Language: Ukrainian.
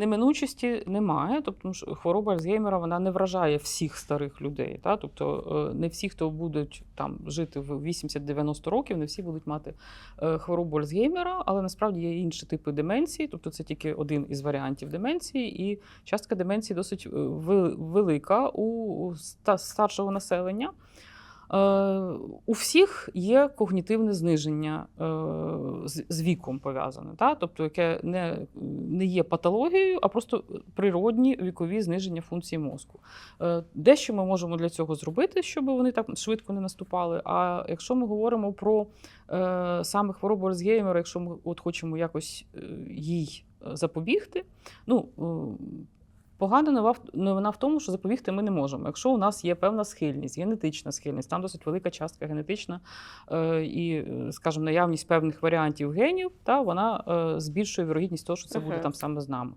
Неминучості немає, тобто хвороба Альцгеймера вона не вражає всіх старих людей. Та? Тобто е, не всі, хто будуть там жити в 80-90 років, не всі будуть мати е, хворобу Альцгеймера, але насправді є інші типи деменції, тобто це тільки один із варіантів деменції, і частка деменції досить е, велика у старшого населення. Е, У всіх є когнітивне зниження е, з, віком пов'язане, та? тобто яке не, не є патологією, а просто природні вікові зниження функції мозку. Е, Дещо ми можемо для цього зробити, щоб вони так швидко не наступали. А якщо ми говоримо про саме хворобу Альцгеймера, якщо ми от хочемо якось їй запобігти, ну. Погана новина в тому, що запобігти ми не можемо. Якщо у нас є певна схильність, генетична схильність, там досить велика частка генетична е, і, е, скажімо, наявність певних варіантів генів, та вона е, збільшує вірогідність того, що це буде там саме з нами.